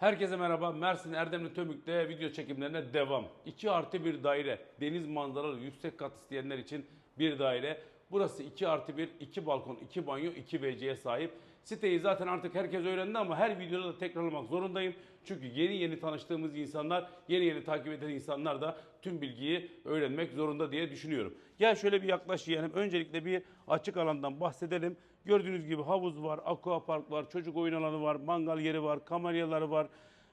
Herkese merhaba. Mersin Erdemli Tömük'te video çekimlerine devam. 2 artı bir daire. Deniz manzaralı yüksek kat isteyenler için bir daire. Burası 2 artı 1, 2 balkon, 2 banyo, 2 WC'ye sahip. Siteyi zaten artık herkes öğrendi ama her videoda da tekrarlamak zorundayım. Çünkü yeni yeni tanıştığımız insanlar, yeni yeni takip eden insanlar da tüm bilgiyi öğrenmek zorunda diye düşünüyorum. Gel şöyle bir yaklaş yiyelim. Öncelikle bir açık alandan bahsedelim. Gördüğünüz gibi havuz var, aqua park var, çocuk oyun alanı var, mangal yeri var, kamelyaları var.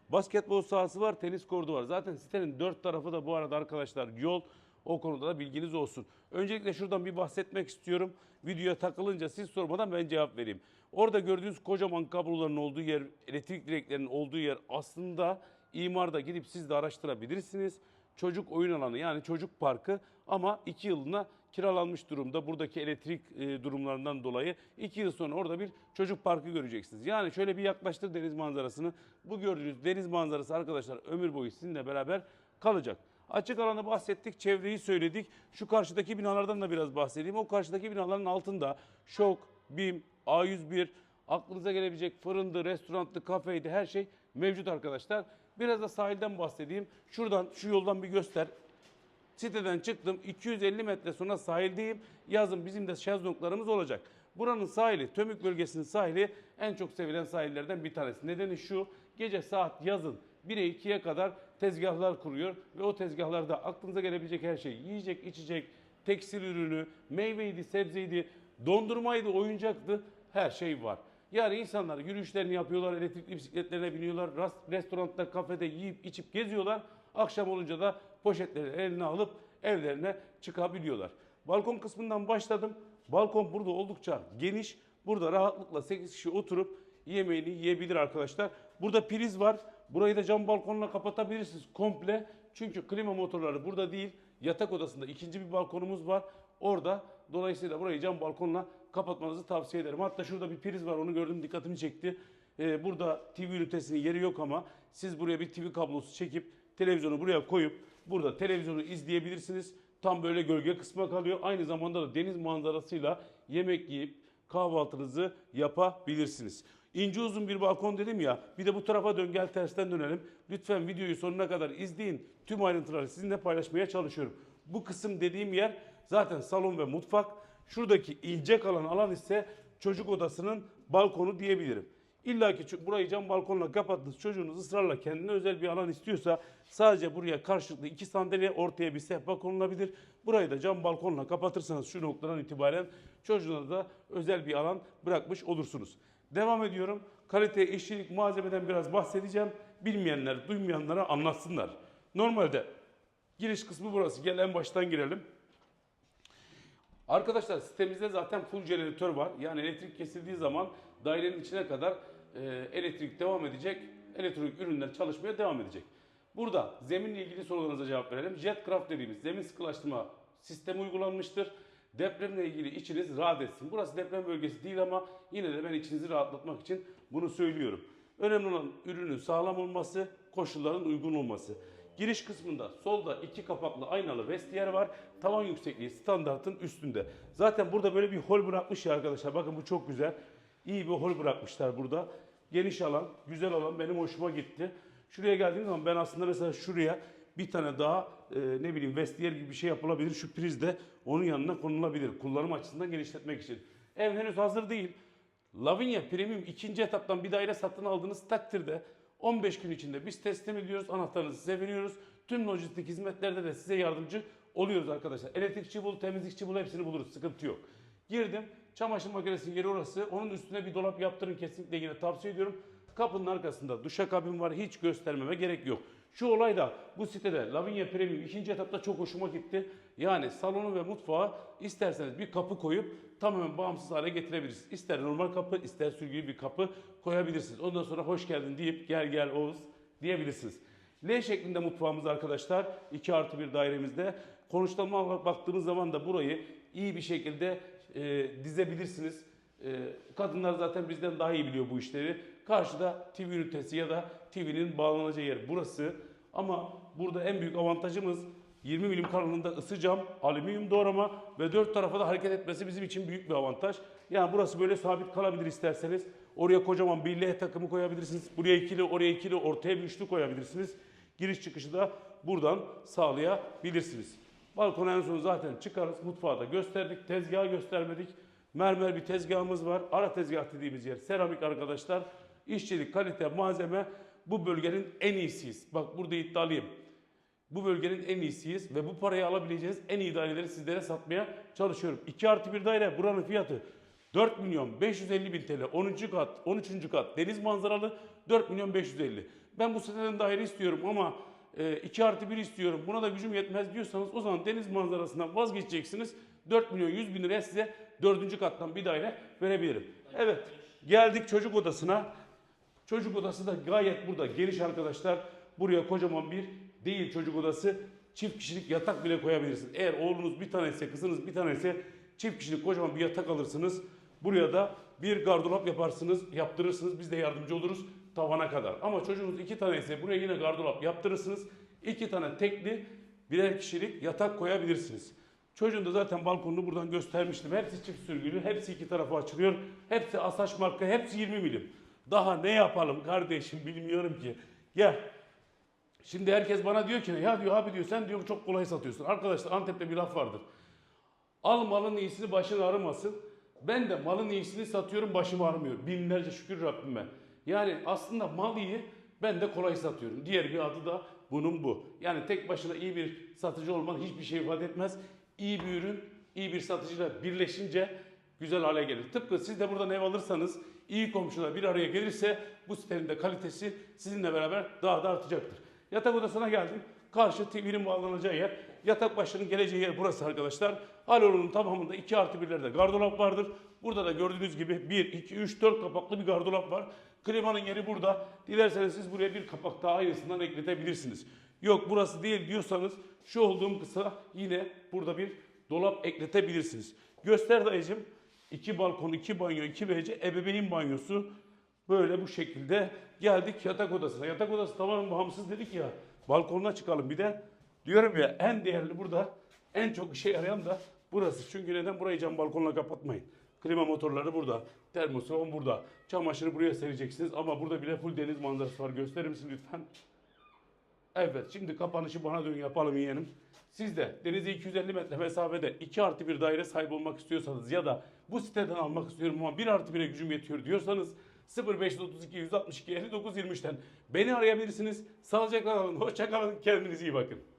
Basketbol sahası var, tenis kordu var. Zaten sitenin dört tarafı da bu arada arkadaşlar yol. O konuda da bilginiz olsun. Öncelikle şuradan bir bahsetmek istiyorum. Videoya takılınca siz sormadan ben cevap vereyim. Orada gördüğünüz kocaman kabloların olduğu yer, elektrik direklerinin olduğu yer aslında imarda gidip siz de araştırabilirsiniz. Çocuk oyun alanı yani çocuk parkı ama 2 yılına kiralanmış durumda. Buradaki elektrik e, durumlarından dolayı 2 yıl sonra orada bir çocuk parkı göreceksiniz. Yani şöyle bir yaklaştır deniz manzarasını. Bu gördüğünüz deniz manzarası arkadaşlar ömür boyu sizinle beraber kalacak. Açık alanı bahsettik, çevreyi söyledik. Şu karşıdaki binalardan da biraz bahsedeyim. O karşıdaki binaların altında Şok, BİM, A101, aklınıza gelebilecek fırındı, restorantlı, kafeydi her şey mevcut arkadaşlar. Biraz da sahilden bahsedeyim. Şuradan, şu yoldan bir göster. Siteden çıktım. 250 metre sonra sahildeyim. Yazın bizim de şezlonglarımız olacak. Buranın sahili, Tömük bölgesinin sahili en çok sevilen sahillerden bir tanesi. Nedeni şu, gece saat yazın 1'e 2'ye kadar tezgahlar kuruyor ve o tezgahlarda aklınıza gelebilecek her şey, yiyecek, içecek, tekstil ürünü, meyveydi, sebzeydi, dondurmaydı, oyuncaktı, her şey var. Yani insanlar yürüyüşlerini yapıyorlar, elektrikli bisikletlerine biniyorlar, restoranda, kafede yiyip içip geziyorlar. Akşam olunca da poşetleri eline alıp evlerine çıkabiliyorlar. Balkon kısmından başladım. Balkon burada oldukça geniş. Burada rahatlıkla 8 kişi oturup yemeğini yiyebilir arkadaşlar. Burada priz var. Burayı da cam balkonla kapatabilirsiniz komple. Çünkü klima motorları burada değil. Yatak odasında ikinci bir balkonumuz var. Orada dolayısıyla burayı cam balkonla kapatmanızı tavsiye ederim. Hatta şurada bir priz var onu gördüm dikkatimi çekti. Ee, burada TV ünitesinin yeri yok ama siz buraya bir TV kablosu çekip televizyonu buraya koyup burada televizyonu izleyebilirsiniz. Tam böyle gölge kısma kalıyor. Aynı zamanda da deniz manzarasıyla yemek yiyip kahvaltınızı yapabilirsiniz. İnce uzun bir balkon dedim ya. Bir de bu tarafa dön gel tersten dönelim. Lütfen videoyu sonuna kadar izleyin. Tüm ayrıntıları sizinle paylaşmaya çalışıyorum. Bu kısım dediğim yer zaten salon ve mutfak. Şuradaki ince kalan alan ise çocuk odasının balkonu diyebilirim. İlla ki burayı cam balkonla kapattınız çocuğunuz ısrarla kendine özel bir alan istiyorsa sadece buraya karşılıklı iki sandalye ortaya bir sehpa konulabilir. Burayı da cam balkonla kapatırsanız şu noktadan itibaren çocuğuna da özel bir alan bırakmış olursunuz. Devam ediyorum. Kalite, işçilik, malzemeden biraz bahsedeceğim. Bilmeyenler, duymayanlara anlatsınlar. Normalde giriş kısmı burası. Gel en baştan girelim. Arkadaşlar sitemizde zaten full jeneratör var. Yani elektrik kesildiği zaman dairenin içine kadar e, elektrik devam edecek. Elektronik ürünler çalışmaya devam edecek. Burada zeminle ilgili sorularınıza cevap verelim. Jetcraft dediğimiz zemin sıkılaştırma sistemi uygulanmıştır. Depremle ilgili içiniz rahat etsin. Burası deprem bölgesi değil ama yine de ben içinizi rahatlatmak için bunu söylüyorum. Önemli olan ürünün sağlam olması, koşulların uygun olması. Giriş kısmında solda iki kapaklı aynalı vestiyer var. Tavan yüksekliği standartın üstünde. Zaten burada böyle bir hol bırakmış ya arkadaşlar. Bakın bu çok güzel. İyi bir hol bırakmışlar burada. Geniş alan, güzel alan benim hoşuma gitti. Şuraya geldiğim zaman ben aslında mesela şuraya bir tane daha e, ne bileyim vestiyer gibi bir şey yapılabilir. Şu priz de onun yanına konulabilir. Kullanım açısından genişletmek için. Ev henüz hazır değil. Lavinia Premium ikinci etaptan bir daire satın aldığınız takdirde 15 gün içinde biz teslim ediyoruz. Anahtarınızı size veriyoruz. Tüm lojistik hizmetlerde de size yardımcı oluyoruz arkadaşlar. Elektrikçi bul, temizlikçi bul hepsini buluruz. Sıkıntı yok. Girdim. Çamaşır makinesinin yeri orası. Onun üstüne bir dolap yaptırın kesinlikle yine tavsiye ediyorum. Kapının arkasında duşakabin var. Hiç göstermeme gerek yok. Şu olay da bu sitede Lavinia Premium ikinci etapta çok hoşuma gitti. Yani salonu ve mutfağı isterseniz bir kapı koyup tamamen bağımsız hale getirebilirsiniz. İster normal kapı ister sürgülü bir kapı koyabilirsiniz. Ondan sonra hoş geldin deyip gel gel Oğuz diyebilirsiniz. L şeklinde mutfağımız arkadaşlar 2 artı bir dairemizde. Konuşlanma olarak baktığımız zaman da burayı iyi bir şekilde e, dizebilirsiniz. E, kadınlar zaten bizden daha iyi biliyor bu işleri. Karşıda TV ünitesi ya da TV'nin bağlanacağı yer burası. Ama burada en büyük avantajımız 20 milim kalınlığında ısı cam, alüminyum doğrama ve dört tarafa da hareket etmesi bizim için büyük bir avantaj. Yani burası böyle sabit kalabilir isterseniz. Oraya kocaman bir L takımı koyabilirsiniz. Buraya ikili, oraya ikili, ortaya bir üçlü koyabilirsiniz. Giriş çıkışı da buradan sağlayabilirsiniz. Balkona en son zaten çıkarız. Mutfağı da gösterdik. Tezgahı göstermedik. Mermer bir tezgahımız var. Ara tezgah dediğimiz yer seramik arkadaşlar. İşçilik, kalite, malzeme bu bölgenin en iyisiyiz. Bak burada iddialıyım. Bu bölgenin en iyisiyiz ve bu parayı alabileceğiniz en iyi daireleri sizlere satmaya çalışıyorum. 2 artı 1 daire buranın fiyatı 4 milyon 550 bin TL 10. kat 13. kat deniz manzaralı 4 milyon 550. Ben bu siteden daire istiyorum ama 2 artı 1 istiyorum buna da gücüm yetmez diyorsanız o zaman deniz manzarasından vazgeçeceksiniz. 4 milyon 100 bin liraya size 4. kattan bir daire verebilirim. Evet geldik çocuk odasına. Çocuk odası da gayet burada geniş arkadaşlar. Buraya kocaman bir değil çocuk odası. Çift kişilik yatak bile koyabilirsiniz. Eğer oğlunuz bir tane ise kızınız bir tane ise çift kişilik kocaman bir yatak alırsınız. Buraya da bir gardırop yaparsınız, yaptırırsınız. Biz de yardımcı oluruz tavana kadar. Ama çocuğunuz iki tane ise buraya yine gardırop yaptırırsınız. İki tane tekli birer kişilik yatak koyabilirsiniz. Çocuğun da zaten balkonunu buradan göstermiştim. Hepsi çift sürgülü, hepsi iki tarafı açılıyor. Hepsi Asaş marka, hepsi 20 milim. Daha ne yapalım kardeşim bilmiyorum ki. Gel. Şimdi herkes bana diyor ki ya diyor abi diyor sen diyor çok kolay satıyorsun. Arkadaşlar Antep'te bir laf vardır. Al malın iyisini başın ağrımasın. Ben de malın iyisini satıyorum başım ağrımıyor. Binlerce şükür Rabbime. Yani aslında mal iyi ben de kolay satıyorum. Diğer bir adı da bunun bu. Yani tek başına iyi bir satıcı olman hiçbir şey ifade etmez. İyi bir ürün, iyi bir satıcıyla birleşince güzel hale gelir. Tıpkı siz de buradan ev alırsanız iyi komşular bir araya gelirse bu sitenin de kalitesi sizinle beraber daha da artacaktır. Yatak odasına geldim. Karşı TV'nin bağlanacağı yer. Yatak başının geleceği yer burası arkadaşlar. Haloğlu'nun tamamında 2 artı 1'lerde gardırop vardır. Burada da gördüğünüz gibi 1, 2, 3, 4 kapaklı bir gardırop var. Klimanın yeri burada. Dilerseniz siz buraya bir kapak daha aynısından ekletebilirsiniz. Yok burası değil diyorsanız şu olduğum kısa yine burada bir dolap ekletebilirsiniz. Göster dayıcım. 2 balkon, 2 banyo, 2 WC, ebeveyn banyosu. Böyle bu şekilde geldik yatak odasına. Yatak odası tamamen bağımsız dedik ya. Balkonuna çıkalım bir de. Diyorum ya en değerli burada en çok işe yarayan da burası. Çünkü neden burayı cam balkonla kapatmayın. Klima motorları burada. Termoson burada. Çamaşırı buraya sereceksiniz ama burada bile full deniz manzarası var. Gösterir misin lütfen? Evet şimdi kapanışı bana dön yapalım yeğenim. Siz de denize 250 metre mesafede 2 artı bir daire sahibi olmak istiyorsanız ya da bu siteden almak istiyorum ama 1 artı 1'e gücüm yetiyor diyorsanız 0532 162 59 23'ten beni arayabilirsiniz. Sağlıcakla kalın, hoşça kalın, kendinize iyi bakın.